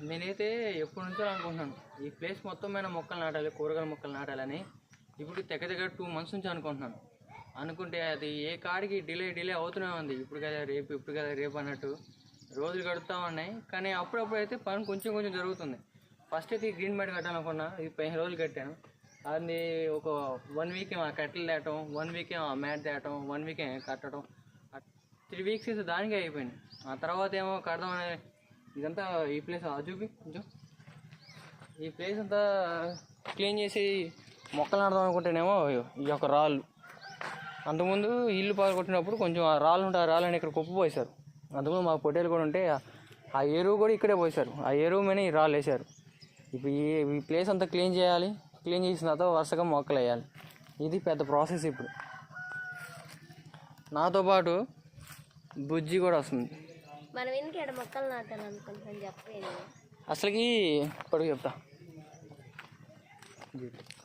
నేనైతే ఎప్పటి నుంచో అనుకుంటున్నాను. ఈ ప్లేస్ మొత్తం మీద మొక్కలు నాటాలి కూరగాయల మొక్కలు నాటాలని. ఇప్పుడు దగ్గర దగ్గర టూ మంత్స్ నుంచి అనుకుంటున్నాను. అనుకుంటే అది ఏ కాడికి డిలే డిలే అవుతూనే ఉంది. ఇప్పుడు కదా రేపు ఇప్పుడు కదా రేపు అన్నట్టు రోజులు కడుతూ ఉన్నాయి. కానీ అప్పుడప్పుడు అయితే పని కొంచెం కొంచెం జరుగుతుంది. ఫస్ట్ అయితే ఈ గ్రీన్ మ్యాట్ కట్టాలనుకున్నా. ఇది పదిహేను రోజులు కట్టాను. అది ఒక వన్ వీక్ ఏమో ఆ కట్టెలు తేటం వన్ వీక్ ఏమో ఆ మ్యాట్ తేటం వన్ వీక్ కట్టడం. త్రీ వీక్స్ దానికే అయిపోయింది ఆ తర్వాత ఏమో కడదామనే ఇదంతా ఈ ప్లేస్ ఆ చూపి కొంచెం ఈ ప్లేస్ అంతా క్లీన్ చేసి మొక్కలు నాడదాం అనుకుంటేనేమో ఈ యొక్క రాళ్ళు. అంతకుముందు ఇల్లు పాల్గొట్టినప్పుడు కొంచెం ఆ రాళ్ళు ఉంటే ఆ రాళ్ళని ఇక్కడ కుప్ప పోసారు అంతకుముందు మా పొట్టేలు కూడా ఉంటే ఆ- ఆ ఎరువు కూడా ఇక్కడే పోసారు ఆ ఎరువు మీద ఈ రాళ్ళు వేసారు ఇప్పుడు ఈ ఈ ప్లేస్ అంతా క్లీన్ చేయాలి. క్లీన్ చేసిన తర్వాత వరుసగా మొక్కలు వేయాలి. ఇది పెద్ద ప్రాసెస్ ఇప్పుడు. నాతో పాటు బుజ్జి కూడా వస్తుంది. మనం ఎందుకు ఇక్కడ మొక్కలు నాటాలనుకుంటున్నాం చెప్పేది అసలుకి ఇప్పుడు చెప్తా.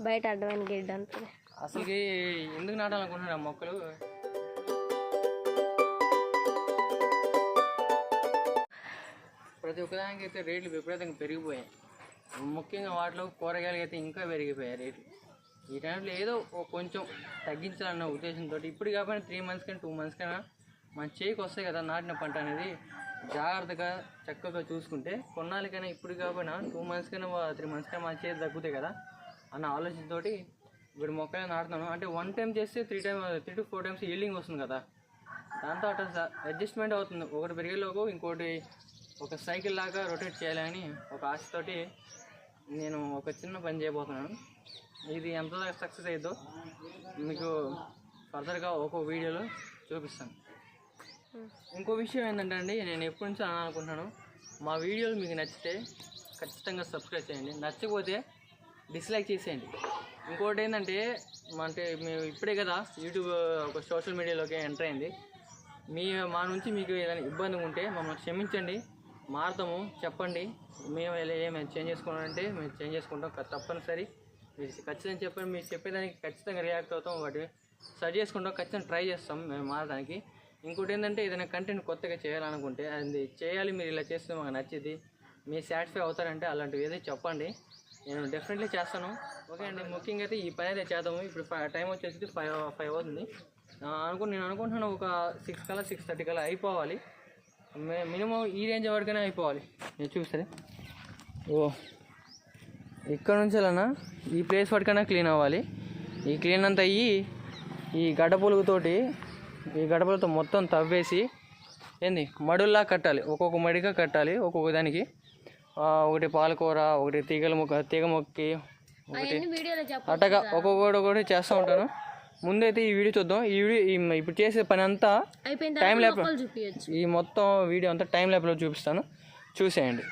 బయట అడ్డమైన గిడ్డ అంటుంది. అసలుకి ఎందుకు నాటాలనుకుంటున్నారు మొక్కలు? ప్రతి ఒక్కదానికి అయితే రేట్లు విపరీతంగా పెరిగిపోయాయి. ముఖ్యంగా వాటిలో కూరగాయలు అయితే ఇంకా పెరిగిపోయాయి రేట్లు. ఈ టైంలో ఏదో కొంచెం తగ్గించాలన్న ఉద్దేశంతో ఇప్పుడు కాకపోయినా త్రీ మంత్స్ కానీ టూ మంత్స్ కైనా మన చేయికి వస్తాయి కదా నాటిన పంట అనేది జాగ్రత్తగా చక్కగా చూసుకుంటే కొన్నాళ్ళకైనా ఇప్పుడు కాకపోయినా టూ మంత్స్కైనా త్రీ మంత్స్కైనా మన చేతి తగ్గుతాయి కదా అన్న ఆలోచనతోటి ఇప్పుడు మొక్కలే నాటుతాను అంటే వన్ టైం చేస్తే three time three to four times yielding వస్తుంది కదా. దాంతో అటు అడ్జస్ట్మెంట్ అవుతుంది. ఒకటి పెరిగేలోపు ఇంకోటి ఒక సైకిల్ లాగా రొటేట్ చేయాలని ఒక ఆశతోటి నేను ఒక చిన్న పని చేయబోతున్నాను. ఇది ఎంత సక్సెస్ అయ్యిద్దో మీకు ఫర్దర్గా ఒక్కో వీడియోలో చూపిస్తాను. ఇంకో విషయం ఏంటంటే అండి నేను ఎప్పటి నుంచో అనాలనుకుంటున్నాను మా వీడియోలు మీకు నచ్చితే ఖచ్చితంగా సబ్స్క్రైబ్ చేయండి. నచ్చకపోతే డిస్లైక్ చేసేయండి. ఇంకోటి ఏంటంటే మా అంటే మేము ఇప్పుడే కదా యూట్యూబ్ ఒక సోషల్ మీడియాలోకి ఎంటర్ అయింది. మీ మా నుంచి మీకు ఏదైనా ఇబ్బంది ఉంటే మమ్మల్ని క్షమించండి. మారుతాము చెప్పండి. మేము ఏమైనా చేంజ్ చేసుకోవాలంటే మేము చేంజ్ చేసుకుంటాం. తప్పనిసరి. మీరు ఖచ్చితంగా చెప్పండి. మీరు చెప్పేదానికి ఖచ్చితంగా రియాక్ట్ అవుతాం. వాటి సరి చేసుకుంటాం. ఖచ్చితంగా ట్రై చేస్తాం. మేము మారడానికి. ఇంకోటి ఏంటంటే ఏదైనా కంటెంట్ కొత్తగా చేయాలనుకుంటే అది చేయాలి మీరు ఇలా చేస్తే మాకు నచ్చింది మీరు సాటిస్ఫై అవుతారంటే అలాంటివి ఏదో చెప్పండి. నేను డెఫినెట్లీ చేస్తాను. ఓకే అండి ముఖ్యంగా అయితే ఈ పని అయితే చేద్దాము. ఇప్పుడు టైం వచ్చేసి ఫైవ్ ఫైవ్ అవుతుంది. అనుకు నేను అనుకుంటున్నాను ఒక సిక్స్ కల్లా సిక్స్ థర్టీ కల్లా అయిపోవాలి. మినిమం ఈ రేంజ్ వరకైనా అయిపోవాలి. నేను చూస్తే. ఓ ఇక్కడ నుంచి వెళ్ళనా? ఈ ప్లేస్ వరకైనా క్లీన్ అవ్వాలి. ఈ క్లీన్ అంతా అయ్యి ఈ గడ్డ పొలుగుతోటి ఈ గడపలతో మొత్తం తవ్వేసి ఏంది? మడుల్లా కట్టాలి. ఒక్కొక్క మడిగా కట్టాలి. ఒక్కొక్క దానికి. ఒకటి పాలకూర ఒకటి తీగల మొక్క తీగ మొక్కి ఒకటి అట్టగా ఒక్కొక్కటి ఒక్కొక్కటి చేస్తూ ఉంటాను. ముందైతే ఈ వీడియో చూద్దాం. ఈ వీడియో ఇప్పుడు చేసే పని అంతా టైం ల్యాప్ ఈ మొత్తం వీడియో అంతా టైం ల్యాప్లో చూపిస్తాను. చూసేయండి.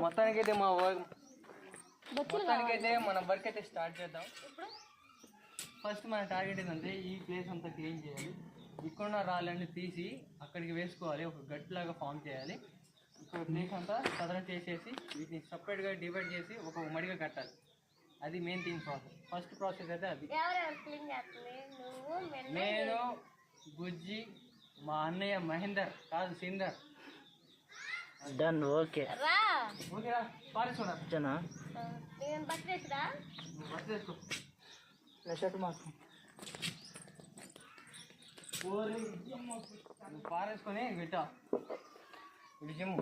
మొత్తానికైతే మా వర్క్ మొత్తానికైతే మన వర్క్ అయితే స్టార్ట్ చేద్దాం. ఫస్ట్ మన టార్గెట్ ఏంటంటే ఈ ప్లేస్ అంతా క్లీన్ చేయాలి. ఇక్కడున్న రాళ్ళన్నీ తీసి అక్కడికి వేసుకోవాలి. ఒక గట్టులాగా ఫామ్ చేయాలి. ఇక్కడ ప్లేస్ అంతా సదరం చేసేసి వీటిని సపరేట్గా డివైడ్ చేసి ఒక మడిగా కట్టాలి. అది main thing process first process అయితే అది. నేను బుజ్జి మా అన్నయ్య మహేందర్ కాదు సిందర్ డన్ ఓకే రా. ఓకేరా బట్టేసిరా బస్ చేసుకో షర్ట్ మాకు పారేసుకొని పెట్టా. జిమ్ము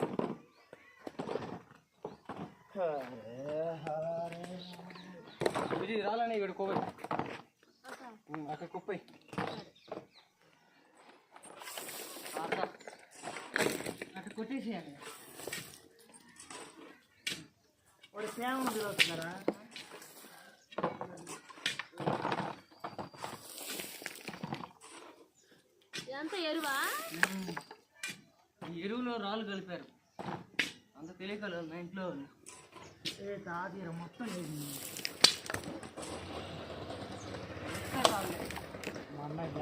బుజ్జి రాలని ఇక్కడ కోపై అక్కడ కుప్పై. అక్కడ కొట్టేసేయాలి. వాడు స్నేహం తిరుగుతున్నారా ఇదంతా ఎరువా? ఎరువులో రాళ్ళు కలిపారు. అంత తెలియకలు మా ఇంట్లో. ఏ తాతీర మొత్తం వేసింది మా అమ్మాయి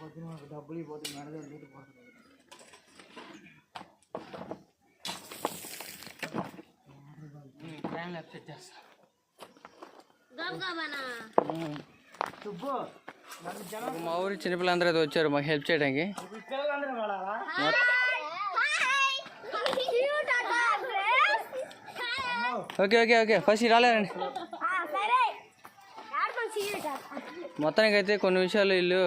పొద్దున ఒక డబ్బులు ఇవ్వదు మెడలో నీటి పోతుంది టైం ల్యాప్ సెట్ చేస్తా. సుబ్బు మా ఊరి చిన్నపిల్లలందరూ అయితే వచ్చారు మాకు హెల్ప్ చేయడానికి. Okay okay okay. ఫస్ట్ రాలేదండి మొత్తానికి అయితే కొన్ని విషయాలు వీళ్ళు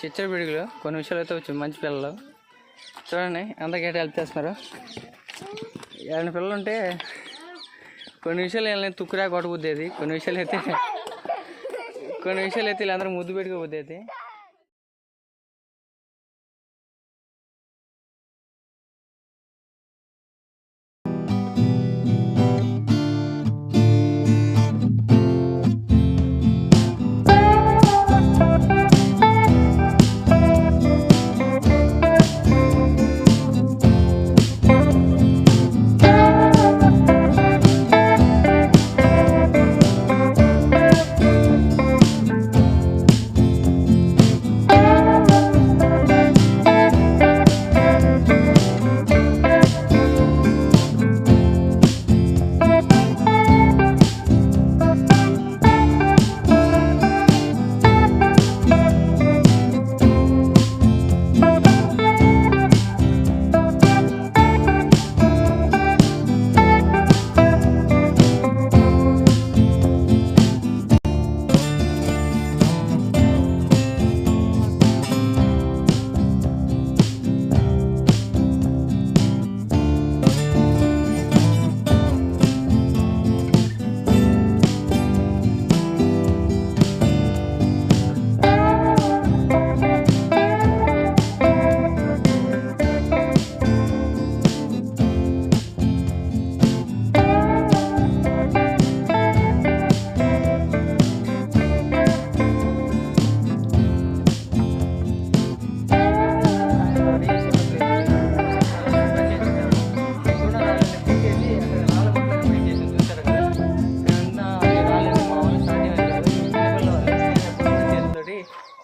చిచ్చర పిడుగులు కొన్ని విషయాలు అయితే వచ్చి మంచి పిల్లలు. చూడండి అందరికైతే హెల్ప్ చేస్తున్నారు. ఏడు పిల్లలు ఉంటే కొన్ని విషయాలు వీళ్ళని తుక్కురా కొట్టబుద్దేది కొన్ని విషయాలు అయితే కొన్ని విషయాలు అయితే వీళ్ళందరూ ముద్దు పెట్టుకోబుద్దేది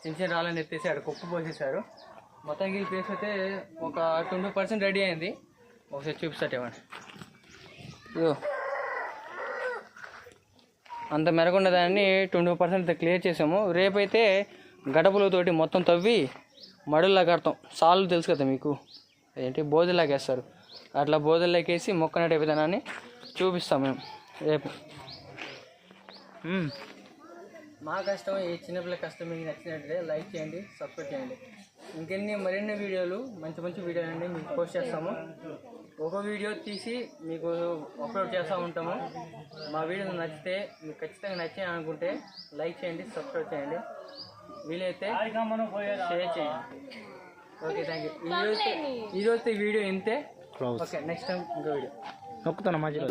చిన్న చిన్న రాళ్ళని ఎత్తేసి అక్కడ కుప్ప పోసేసారు మొత్తానికి ఈ ప్లేస్ అయితే ఒక ట్వంటీ పర్సెంట్ రెడీ అయింది. ఒకసారి చూపిస్తాట ఇవ్వండి. ఇదో అంత మెరగున్న దాన్ని ట్వంటీ పర్సెంట్ క్లియర్ చేసాము. రేపైతే గడపలతోటి మొత్తం తవ్వి మడుల్లా కడతాం. సాళ్ళు తెలుసు కదా మీకు? ఏంటి? బోధలాగా వేస్తారు. అట్లా బోధల్లోకి వేసి మొక్క నాటే విధానాన్ని చూపిస్తాం మేము. రేపు. మా కష్టం ఈ చిన్నపిల్ల కష్టం మీకు నచ్చినట్లయితే లైక్ చేయండి సబ్స్క్రైబ్ చేయండి. ఇంకెన్ని మరిన్ని వీడియోలు మంచి మంచి వీడియోలు అండి మీకు పోస్ట్ చేస్తాము. ఒక వీడియో తీసి మీకు అప్లోడ్ చేస్తూ ఉంటాము. మా వీడియో నచ్చితే మీకు ఖచ్చితంగా నచ్చాయి అనుకుంటే లైక్ చేయండి సబ్స్క్రైబ్ చేయండి. వీలైతే షేర్ చేయండి. Okay thank you. ఈరోజు ఈరోజు వీడియో ఇంతే. ఓకే నెక్స్ట్ టైం ఇంకో వీడియో. నొక్కుతాను మధ్యలో